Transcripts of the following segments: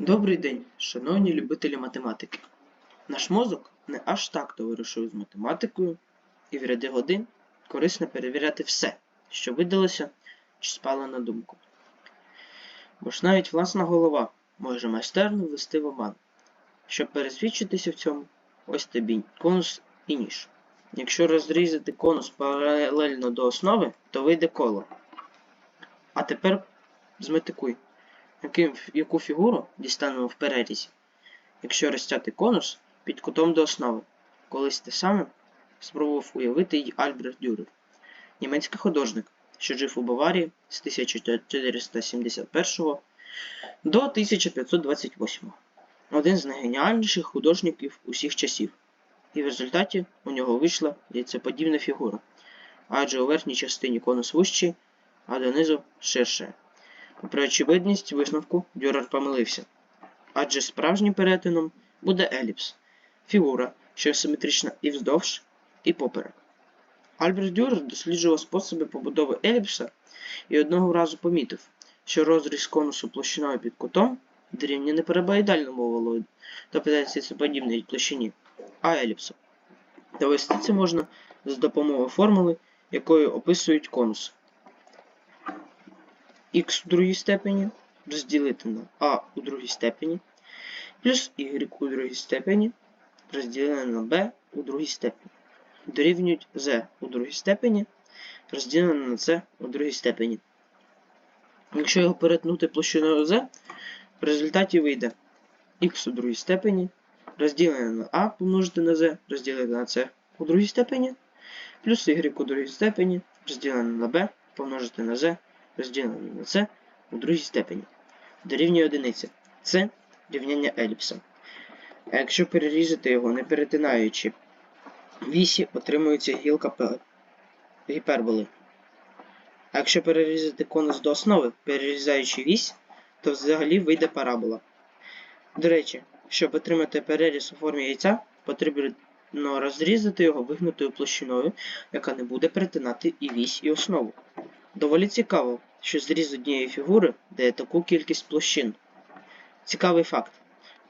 Добрий день, шановні любителі математики. Наш мозок не аж так товаришує з математикою, і в ряди годин корисно перевіряти все, що видалося чи спало на думку. Бо ж навіть власна голова може майстерно ввести в обман. Щоб пересвідчитися в цьому, ось тобі конус і ніж. Якщо розрізати конус паралельно до основи, то вийде коло. А тепер зметикуй яку фігуру дістанемо в перерізі, якщо розтяти конус під кутом до основи. Колись те саме спробував уявити й Альбрехт Дюрер, німецький художник, що жив у Баварії з 1471 до 1528, один з найгеніальніших художників усіх часів. І в результаті у нього вийшла яйцеподібна фігура, адже у верхній частині конус вущий, а донизу ширше. Попри очевидність висновку, Дюрер помилився. Адже справжнім перетином буде еліпс фігура, що симетрична і вздовж, і поперек. Альберт Дюрер досліджував способи побудови еліпса і одного разу помітив, що розріз конусу площиною під кутом дорівнює не парабоїдальному волою, тобто яйцеподібній площині, а еліпсу. Довести це можна за допомогою формули, якою описують конус х у другій степені розділити на а у другій степені, плюс y у другій степені розділене на b у другій степені. Дорівнюють z у другій степені, розділене на c у другій степені. Якщо його перетнути площиною z, в результаті вийде х у другій степені, розділене на a помножити на z, розділене на c у другій степені, плюс y у другій степені, розділене на b помножити на z розділено на це у другій степені. Дорівнює одиниці. Це рівняння еліпса. А якщо перерізати його, не перетинаючи вісі, отримується гілка гіперболи. А якщо перерізати конус до основи, перерізаючи вісь, то взагалі вийде парабола. До речі, щоб отримати переріз у формі яйця, потрібно розрізати його вигнутою площиною, яка не буде перетинати і вісь, і основу. Доволі цікаво, що зріз однієї фігури дає таку кількість площин. Цікавий факт.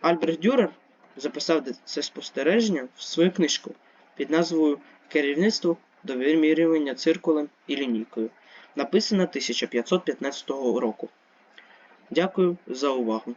Альберт Дюрер записав це спостереження в свою книжку під назвою Керівництво до вимірювання циркулем і лінійкою, написана 1515 року. Дякую за увагу.